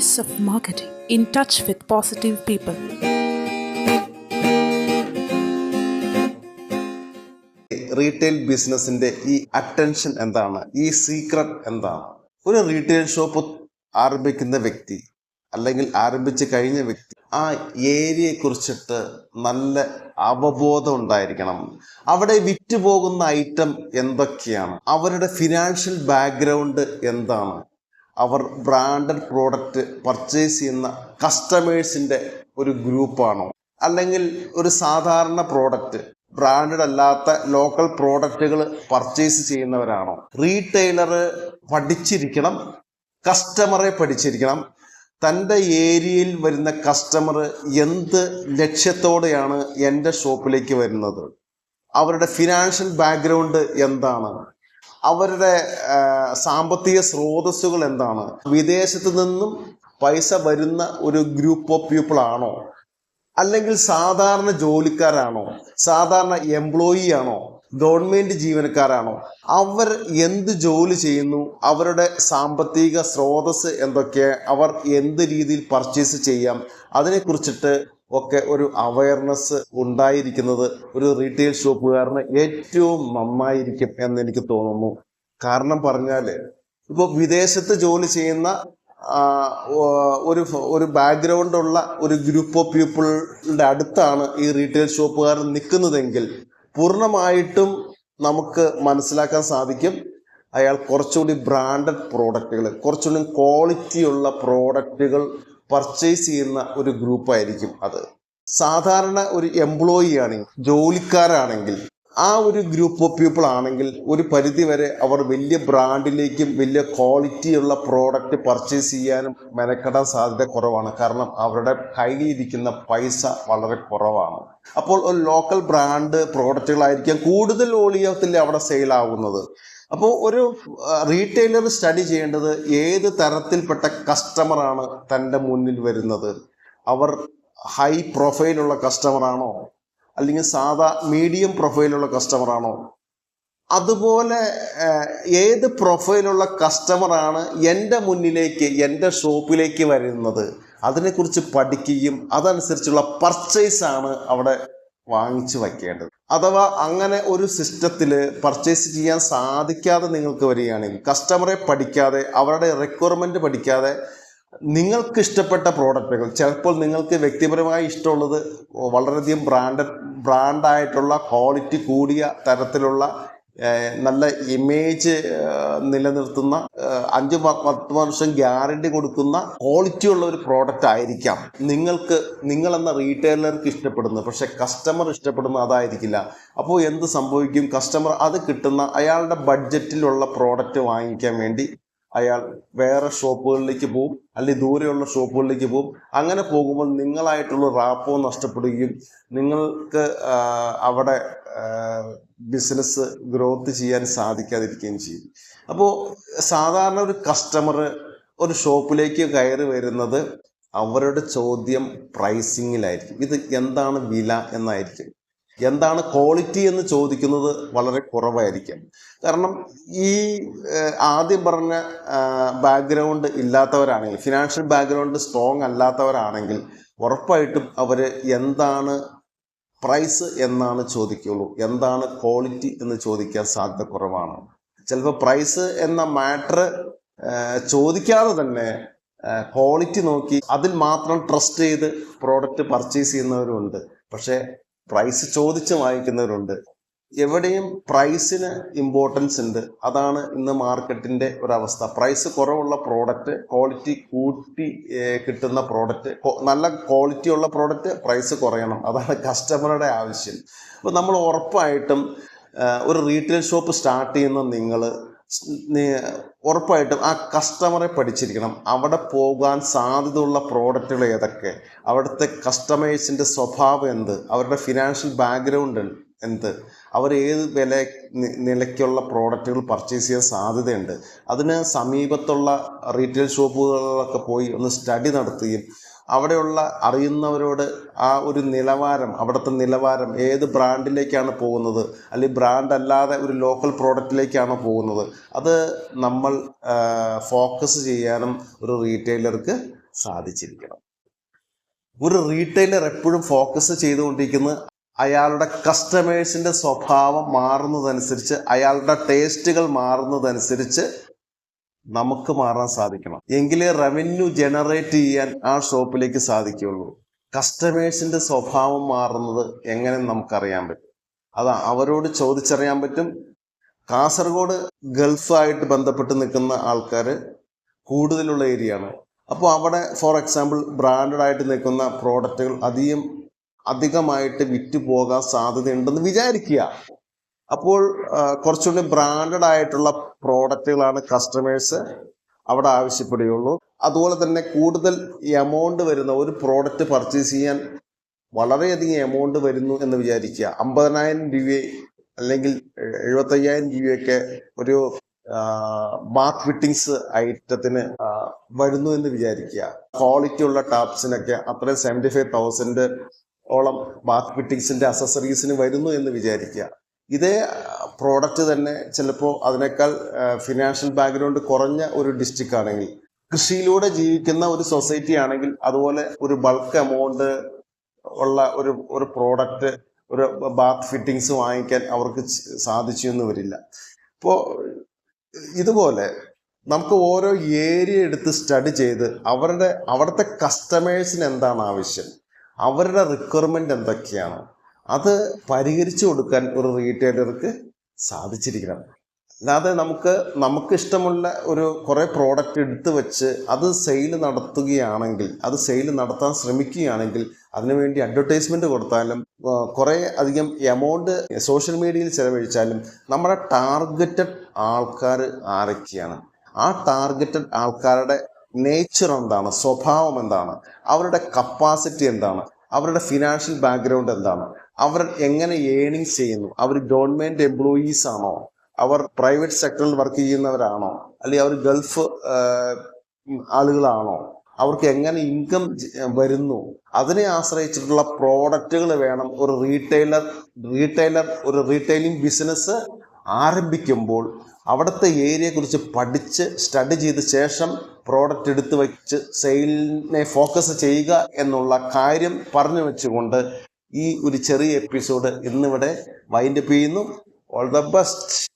Ace of Marketing in touch with positive people. Retail ബിസിനസിന്റെ ഈ attention എന്താണ്? ഈ സീക്രട്ട് എന്താണ്? ഒരു റീറ്റെയിൽ ഷോപ്പ് ആരംഭിക്കുന്ന വ്യക്തി അല്ലെങ്കിൽ ആരംഭിച്ചു കഴിഞ്ഞ വ്യക്തി ആ ഏരിയയെ കുറിച്ചിട്ട് നല്ല അവബോധം ഉണ്ടായിരിക്കണം. അവിടെ വിറ്റുപോകുന്ന ഐറ്റം എന്തൊക്കെയാണ്? അവരുടെ ഫിനാൻഷ്യൽ ബാക്ക്ഗ്രൗണ്ട് എന്താണ്? അവർ ബ്രാൻഡഡ് പ്രോഡക്റ്റ് പർച്ചേസ് ചെയ്യുന്ന കസ്റ്റമേഴ്സിന്റെ ഒരു ഗ്രൂപ്പാണോ? അല്ലെങ്കിൽ ഒരു സാധാരണ പ്രോഡക്റ്റ് ബ്രാൻഡഡ് അല്ലാത്ത ലോക്കൽ പ്രോഡക്റ്റുകൾ പർച്ചേസ് ചെയ്യുന്നവരാണോ? റീറ്റെയിലർ പഠിച്ചിരിക്കണം കസ്റ്റമറെ പഠിച്ചിരിക്കണം. തന്റെ ഏരിയയിൽ വരുന്ന കസ്റ്റമർ എന്ത് ലക്ഷ്യത്തോടെയാണ് എന്റെ ഷോപ്പിലേക്ക് വരുന്നത്? അവരുടെ ഫിനാൻഷ്യൽ ബാക്ക്ഗ്രൗണ്ട് എന്താണ്? അവരുടെ സാമ്പത്തിക സ്രോതസ്സുകൾ എന്താണ്? വിദേശത്ത് നിന്നും പൈസ വരുന്ന ഒരു ഗ്രൂപ്പ് ഓഫ് പീപ്പിൾ ആണോ? അല്ലെങ്കിൽ സാധാരണ ജോലിക്കാരാണോ? സാധാരണ എംപ്ലോയി ആണോ? ഗവൺമെന്റ് ജീവനക്കാരാണോ? അവർ എന്ത് ജോലി ചെയ്യുന്നു? അവരുടെ സാമ്പത്തിക സ്രോതസ് എന്തൊക്കെ? അവർ എന്ത് രീതിയിൽ പർച്ചേസ് ചെയ്യാം? അതിനെക്കുറിച്ചിട്ട് ഒക്കെ ഒരു അവയർനെസ് ഉണ്ടായിരിക്കുന്നത് ഒരു റീറ്റെയിൽ ഷോപ്പുകാരന് ഏറ്റവും നന്നായിരിക്കും എന്ന് എനിക്ക് തോന്നുന്നു. കാരണം പറഞ്ഞാൽ ഇപ്പോൾ വിദേശത്ത് ജോലി ചെയ്യുന്ന ഒരു ഒരു ബാക്ക്ഗ്രൗണ്ട് ഉള്ള ഒരു ഗ്രൂപ്പ് ഓഫ് പീപ്പിളിന്റെ അടുത്താണ് ഈ റീറ്റെയിൽ ഷോപ്പുകാരൻ നിൽക്കുന്നതെങ്കിൽ പൂർണമായിട്ടും നമുക്ക് മനസ്സിലാക്കാൻ സാധിക്കും അയാൾ കുറച്ചുകൂടി ബ്രാൻഡഡ് പ്രോഡക്റ്റുകൾ കുറച്ചുകൂടി ക്വാളിറ്റിയുള്ള പ്രോഡക്റ്റുകൾ പർച്ചേസ് ചെയ്യുന്ന ഒരു ഗ്രൂപ്പായിരിക്കും അത്. സാധാരണ ഒരു എംപ്ലോയി ആണെങ്കിൽ ജോലിക്കാരാണെങ്കിൽ ആ ഒരു ഗ്രൂപ്പ് ഓഫ് പീപ്പിൾ ആണെങ്കിൽ ഒരു പരിധി വരെ അവർ വലിയ ബ്രാൻഡിലേക്കും വലിയ ക്വാളിറ്റിയുള്ള പ്രോഡക്റ്റ് പർച്ചേസ് ചെയ്യാനും മെനക്കെടാൻ സാധ്യത കുറവാണ്. കാരണം അവരുടെ കയ്യിലിരിക്കുന്ന പൈസ വളരെ കുറവാണ്. അപ്പോൾ ഒരു ലോക്കൽ ബ്രാൻഡ് പ്രോഡക്റ്റുകളായിരിക്കാം കൂടുതൽ വോളിയത്തിൽ അവിടെ സെയിൽ ആവുന്നത്. അപ്പോൾ ഒരു റീറ്റെയിലർ സ്റ്റഡി ചെയ്യേണ്ടത് ഏത് തരത്തിൽപ്പെട്ട കസ്റ്റമറാണ് തന്റെ മുന്നിൽ വരുന്നത്? അവർ ഹൈ പ്രൊഫൈലുള്ള കസ്റ്റമറാണോ അല്ലെങ്കിൽ സാധാ മീഡിയം പ്രൊഫൈലുള്ള കസ്റ്റമറാണോ അതുപോലെ ഏത് പ്രൊഫൈലുള്ള കസ്റ്റമറാണ് എന്റെ മുന്നിലേക്ക് എന്റെ ഷോപ്പിലേക്ക് വരുന്നത്? അതിനെക്കുറിച്ച് പഠിക്കുകയും അതനുസരിച്ചുള്ള പർച്ചേസ് ആണ് അവിടെ വാങ്ങിച്ചു വയ്ക്കേണ്ടത്. അഥവാ അങ്ങനെ ഒരു സിസ്റ്റത്തിൽ പർച്ചേസ് ചെയ്യാൻ സാധിക്കാതെ നിങ്ങൾക്ക് വരികയാണെങ്കിൽ കസ്റ്റമറെ പഠിക്കാതെ അവരുടെ റിക്വയർമെന്റ് പഠിക്കാതെ നിങ്ങൾക്ക് ഇഷ്ടപ്പെട്ട പ്രോഡക്റ്റുകൾ ചിലപ്പോൾ നിങ്ങൾക്ക് വ്യക്തിപരമായി ഇഷ്ടമുള്ളത് വളരെയധികം ബ്രാൻഡഡ് ബ്രാൻഡായിട്ടുള്ള ക്വാളിറ്റി കൂടിയ തരത്തിലുള്ള നല്ല ഇമേജ് നിലനിർത്തുന്ന അഞ്ച് പത്ത് വർഷം ഗ്യാരണ്ടി കൊടുക്കുന്ന ക്വാളിറ്റി ഉള്ള ഒരു പ്രോഡക്റ്റ് ആയിരിക്കാം നിങ്ങൾക്ക് നിങ്ങളെന്ന റീറ്റെയിലർക്ക് ഇഷ്ടപ്പെടുന്നത്. പക്ഷെ കസ്റ്റമർ ഇഷ്ടപ്പെടുന്ന അതായിരിക്കില്ല. അപ്പോൾ എന്ത് സംഭവിക്കും? കസ്റ്റമർ അത് കിട്ടുന്ന അയാളുടെ ബഡ്ജറ്റിലുള്ള പ്രോഡക്റ്റ് വാങ്ങിക്കാൻ വേണ്ടി അയാൾ വേറെ ഷോപ്പുകളിലേക്ക് പോകും അല്ലെങ്കിൽ ദൂരെയുള്ള ഷോപ്പുകളിലേക്ക് പോകും അങ്ങനെ പോകുമ്പോൾ നിങ്ങളായിട്ടുള്ള റാപ്പോ നഷ്ടപ്പെടുകയും നിങ്ങൾക്ക് അവിടെ ബിസിനസ് ഗ്രോത്ത് ചെയ്യാൻ സാധിക്കാതിരിക്കുകയും ചെയ്യും. അപ്പോൾ സാധാരണ ഒരു കസ്റ്റമർ ഒരു ഷോപ്പിലേക്ക് കയറി വരുന്നത് അവരുടെ ചോദ്യം പ്രൈസിങ്ങിലായിരിക്കും ഇത് എന്താണ് വില എന്നായിരിക്കും. എന്താണ് ക്വാളിറ്റി എന്ന് ചോദിക്കുന്നത് വളരെ കുറവായിരിക്കും. കാരണം ഈ ആദ്യം പറഞ്ഞ ബാക്ക്ഗ്രൗണ്ട് ഇല്ലാത്തവരാണെങ്കിൽ ഫിനാൻഷ്യൽ ബാക്ക്ഗ്രൗണ്ട് സ്ട്രോങ് അല്ലാത്തവരാണെങ്കിൽ ഉറപ്പായിട്ടും അവർ എന്താണ് പ്രൈസ് എന്നാണ് ചോദിക്കുള്ളൂ. എന്താണ് ക്വാളിറ്റി എന്ന് ചോദിക്കാൻ സാധ്യത കുറവാണ്. ചിലപ്പോൾ പ്രൈസ് എന്ന മാറ്റർ ചോദിക്കാതെ തന്നെ ക്വാളിറ്റി നോക്കി അതിൽ മാത്രം ട്രസ്റ്റ് ചെയ്ത് പ്രോഡക്റ്റ് പർച്ചേസ് ചെയ്യുന്നവരുണ്ട്. പക്ഷേ പ്രൈസ് ചോദിച്ച് വാങ്ങിക്കുന്നവരുണ്ട്. എവിടെയും പ്രൈസിന് ഇമ്പോർട്ടൻസ് ഉണ്ട്. അതാണ് ഇന്ന് മാർക്കറ്റിന്റെ ഒരവസ്ഥ. പ്രൈസ് കുറവുള്ള പ്രോഡക്റ്റ് ക്വാളിറ്റി കൂട്ടി കിട്ടുന്ന പ്രോഡക്റ്റ് നല്ല ക്വാളിറ്റി ഉള്ള പ്രോഡക്റ്റ് പ്രൈസ് കുറയണം. അതാണ് കസ്റ്റമറുടെ ആവശ്യം. അപ്പോൾ നമ്മൾ ഉറപ്പായിട്ടും ഒരു റീറ്റെയിൽ ഷോപ്പ് സ്റ്റാർട്ട് ചെയ്യുന്ന നിങ്ങൾ ഉറപ്പായിട്ടും ആ കസ്റ്റമറെ പഠിച്ചിരിക്കണം. അവിടെ പോകാൻ സാധ്യതയുള്ള പ്രോഡക്റ്റുകൾ ഏതൊക്കെ? അവിടുത്തെ കസ്റ്റമേഴ്സിന്റെ സ്വഭാവം എന്ത്? അവരുടെ ഫിനാൻഷ്യൽ ബാക്ക്ഗ്രൗണ്ട് എന്ത്? അവർ ഏത് വില നിലയ്ക്കുള്ള പ്രോഡക്റ്റുകൾ പർച്ചേസ് ചെയ്യാൻ സാധ്യതയുണ്ട്. അതിന് സമീപത്തുള്ള റീറ്റെയിൽ ഷോപ്പുകളിലൊക്കെ പോയി ഒന്ന് സ്റ്റഡി നടത്തുകയും അവിടെയുള്ള അറിയുന്നവരോട് ആ ഒരു നിലവാരം അവിടുത്തെ നിലവാരം ഏത് ബ്രാൻഡിലേക്കാണ് പോകുന്നത്? അല്ലെങ്കിൽ ബ്രാൻഡ് അല്ലാതെ ഒരു ലോക്കൽ പ്രോഡക്റ്റിലേക്കാണ് പോകുന്നത്? അത് നമ്മൾ ഫോക്കസ് ചെയ്യാനും ഒരു റീറ്റെയിലർക്ക് സാധിച്ചിരിക്കണം. ഒരു റീറ്റെയിലർ എപ്പോഴും ഫോക്കസ് ചെയ്തുകൊണ്ടിരിക്കുന്നത് അയാളുടെ കസ്റ്റമേഴ്സിന്റെ സ്വഭാവം മാറുന്നതനുസരിച്ച് അയാളുടെ ടേസ്റ്റുകൾ മാറുന്നതനുസരിച്ച് നമുക്ക് മാറാൻ സാധിക്കണം. എങ്കിലേ റവന്യൂ ജനറേറ്റ് ചെയ്യാൻ ആ ഷോപ്പിലേക്ക് സാധിക്കുകയുള്ളൂ. കസ്റ്റമേഴ്സിന്റെ സ്വഭാവം മാറുന്നത് എങ്ങനെ നമുക്കറിയാൻ പറ്റും? അതാ അവരോട് ചോദിച്ചറിയാൻ പറ്റും. കാസർഗോഡ് ഗൾഫായിട്ട് ബന്ധപ്പെട്ട് നിൽക്കുന്ന ആൾക്കാർ കൂടുതലുള്ള ഏരിയ ആണ്. അപ്പോൾ അവിടെ ഫോർ എക്സാമ്പിൾ ബ്രാൻഡഡ് ആയിട്ട് നിൽക്കുന്ന പ്രോഡക്റ്റുകൾ അധികം അധികമായിട്ട് വിറ്റ് പോകാൻ സാധ്യതയുണ്ടെന്ന് വിചാരിക്കുക. അപ്പോൾ കുറച്ചുകൂടി ബ്രാൻഡഡ് ആയിട്ടുള്ള പ്രോഡക്റ്റുകളാണ് കസ്റ്റമേഴ്സ് അവിടെ ആവശ്യപ്പെടുകയുള്ളൂ. അതുപോലെ തന്നെ കൂടുതൽ എമൗണ്ട് വരുന്ന ഒരു പ്രോഡക്റ്റ് പർച്ചേസ് ചെയ്യാൻ വളരെയധികം എമൗണ്ട് വരുന്നു എന്ന് വിചാരിക്കുക. അമ്പതിനായിരം രൂപ അല്ലെങ്കിൽ എഴുപത്തയ്യായിരം രൂപയൊക്കെ ഒരു ബാത്ത് ഫിറ്റിങ്സ് ഐറ്റത്തിന് വരുന്നു എന്ന് വിചാരിക്കുക. ക്വാളിറ്റി ഉള്ള ടാപ്സിനൊക്കെ അത്രയും സെവന്റി ഫൈവ് തൗസൻഡ് ഓളം ബാത്ത് ഫിറ്റിങ്സിന്റെ അസസറീസിന് വരുന്നു എന്ന് വിചാരിക്കുക. ഇതേ പ്രോഡക്റ്റ് തന്നെ ചിലപ്പോൾ അതിനേക്കാൾ ഫിനാൻഷ്യൽ ബാക്ക്ഗ്രൗണ്ട് കുറഞ്ഞ ഒരു ഡിസ്ട്രിക്റ്റ് ആണെങ്കിൽ കൃഷിയിലൂടെ ജീവിക്കുന്ന ഒരു സൊസൈറ്റി ആണെങ്കിൽ അതുപോലെ ഒരു ബൾക്ക് എമൗണ്ട് ഉള്ള ഒരു ഒരു പ്രോഡക്റ്റ് ഒരു ബാത്ത് ഫിറ്റിങ്സ് വാങ്ങിക്കാൻ അവർക്ക് സാധിച്ചു എന്ന് വരില്ല. ഇപ്പോൾ ഇതുപോലെ നമുക്ക് ഓരോ ഏരിയ എടുത്ത് സ്റ്റഡി ചെയ്ത് അവരുടെ അവിടുത്തെ കസ്റ്റമേഴ്സിന് എന്താണ് ആവശ്യം? അവരുടെ റിക്വയർമെന്റ് എന്തൊക്കെയാണ്? അത് പരിഹരിച്ചു കൊടുക്കാൻ ഒരു റീറ്റെയിലർക്ക് സാധിച്ചിരിക്കണം. അല്ലാതെ നമുക്ക് നമുക്കിഷ്ടമുള്ള ഒരു കുറേ പ്രോഡക്റ്റ് എടുത്തു വെച്ച് അത് സെയിൽ നടത്തുകയാണെങ്കിൽ അത് സെയിൽ നടത്താൻ ശ്രമിക്കുകയാണെങ്കിൽ അതിനുവേണ്ടി അഡ്വർടൈസ്മെന്റ് കൊടുത്താലും കുറേ അധികം എമൗണ്ട് സോഷ്യൽ മീഡിയയിൽ ചിലവഴിച്ചാലും നമ്മുടെ ടാർഗറ്റഡ് ആൾക്കാർ ആരൊക്കെയാണ്? ആ ടാർഗറ്റഡ് ആൾക്കാരുടെ നേച്ചർ എന്താണ്? സ്വഭാവം എന്താണ്? അവരുടെ കപ്പാസിറ്റി എന്താണ്? അവരുടെ ഫിനാൻഷ്യൽ ബാക്ക്ഗ്രൗണ്ട് എന്താണ്? അവർ എങ്ങനെ ഏണിങ്സ് ചെയ്യുന്നു? അവർ ഗവൺമെന്റ് എംപ്ലോയീസ് ആണോ? അവർ പ്രൈവറ്റ് സെക്ടറിൽ വർക്ക് ചെയ്യുന്നവരാണോ? അല്ലെങ്കിൽ അവർ ഗൾഫ് ആളുകളാണോ? അവർക്ക് എങ്ങനെ ഇൻകം വരുന്നു? അതിനെ ആശ്രയിച്ചിട്ടുള്ള പ്രോഡക്റ്റുകൾ വേണം. ഒരു റീറ്റെയിലർ റീറ്റെയിലർ ഒരു റീറ്റെയിലിംഗ് ബിസിനസ് ആരംഭിക്കുമ്പോൾ അവിടുത്തെ ഏരിയയെ കുറിച്ച് പഠിച്ച് സ്റ്റഡി ചെയ്ത ശേഷം പ്രോഡക്റ്റ് എടുത്തു വെച്ച് സെയിലിനെ ഫോക്കസ് ചെയ്യുക എന്നുള്ള കാര്യം പറഞ്ഞു വെച്ചുകൊണ്ട് ഈ ഒരു ചെറിയ എപ്പിസോഡ് ഇന്നിവിടെ വൈൻഡപ്പ് ചെയ്യുന്നു. All the best